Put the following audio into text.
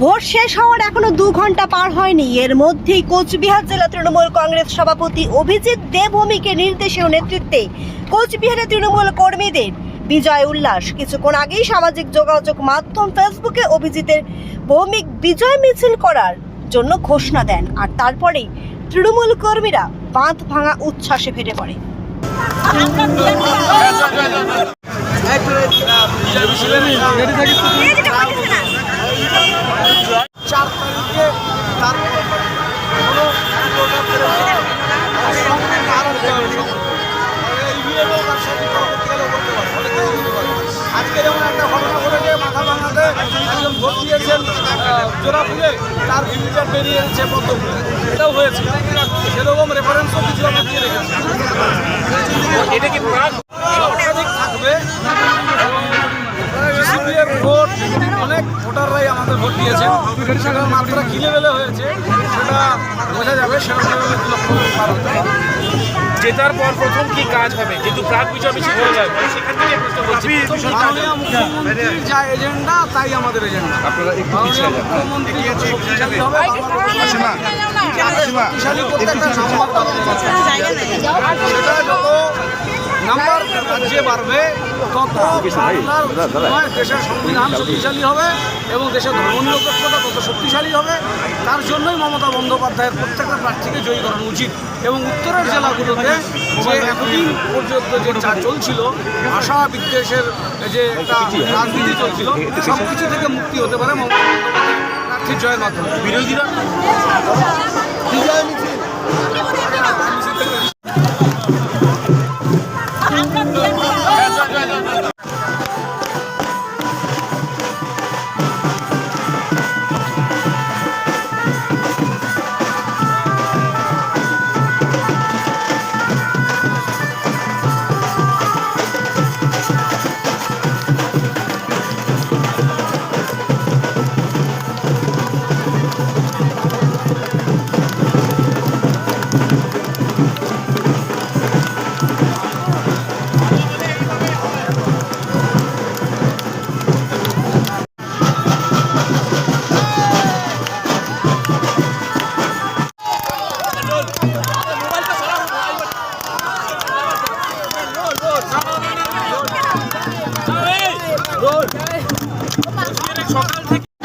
Vote শেষ হওয়ার এখনও দু ঘণ্টা পার হয়নি। এর মধ্যেই কোচবিহার জেলা তৃণমূল কংগ্রেস সভাপতি অভিজিৎ দেবভূমিকে নির্দেশে ও নেতৃত্বে কোচবিহারে তৃণমূল কর্মীদের বিজয় উল্লাস। কিছুক্ষণ আগেই সামাজিক যোগাযোগ মাধ্যম ফেসবুকে অভিজিতের ভৌমিক বিজয় মিছিল করার জন্য ঘোষণা দেন। আর তারপরেই তৃণমূল কর্মীরা বাঁধ ভাঙা উচ্ছ্বাসে ফেটে পড়ে। চার তারিখে তার আজকে যেমন একটা ঘটনা ঘটেছে মাথা ভাঙাতে একজন ভোট দিয়েছেন জোড়াফুলে তার ফিল্টার বেরিয়ে এসেছে এটাও হয়েছে। সেরকম রেফারেন্সও কিছু আমরা দিয়ে এটা কি থাকবে সিপিএম ভোট অনেক ভোটাররাই আমাদের ভোট দিয়েছেন। সেটার মাত্রা কি লেভেলে হয়েছে সেটা বোঝা যাবে। পার হতে জেতার পর প্রথম কি কাজ হবে? যেহেতু প্রাক বিজয় মিছিল হয়ে যাবে সেখান থেকে প্রশ্ন করছি। হবে? মুখ্যমন্ত্রীর যা এজেন্ডা তাই আমাদের এজেন্ডা। মাননীয় মুখ্যমন্ত্রী শক্তিশালী হবে শক্তিশালী করতে একটা নাম্বার সেটা যত নাম্বার যে বাড়বে তত দেশের সংবিধান শক্তিশালী হবে এবং দেশের ধর্মনিরপেক্ষতা তত শক্তিশালী হবে। তার জন্যই মমতা বন্দ্যোপাধ্যায়ের প্রত্যেকটা প্রার্থীকে জয়ী করানো উচিত। এবং উত্তরের জেলাগুলোতে যে এতদিন পর্যন্ত যে যা চলছিল ভাষা বিদ্বেষের যে একটা রাজনীতি চলছিল সব কিছু থেকে মুক্তি হতে পারে মমতা বন্দ্যোপাধ্যায়ের প্রার্থীর জয়ের মাধ্যমে। বিরোধীরা? বিজয় মিছিল। সকাল থেকে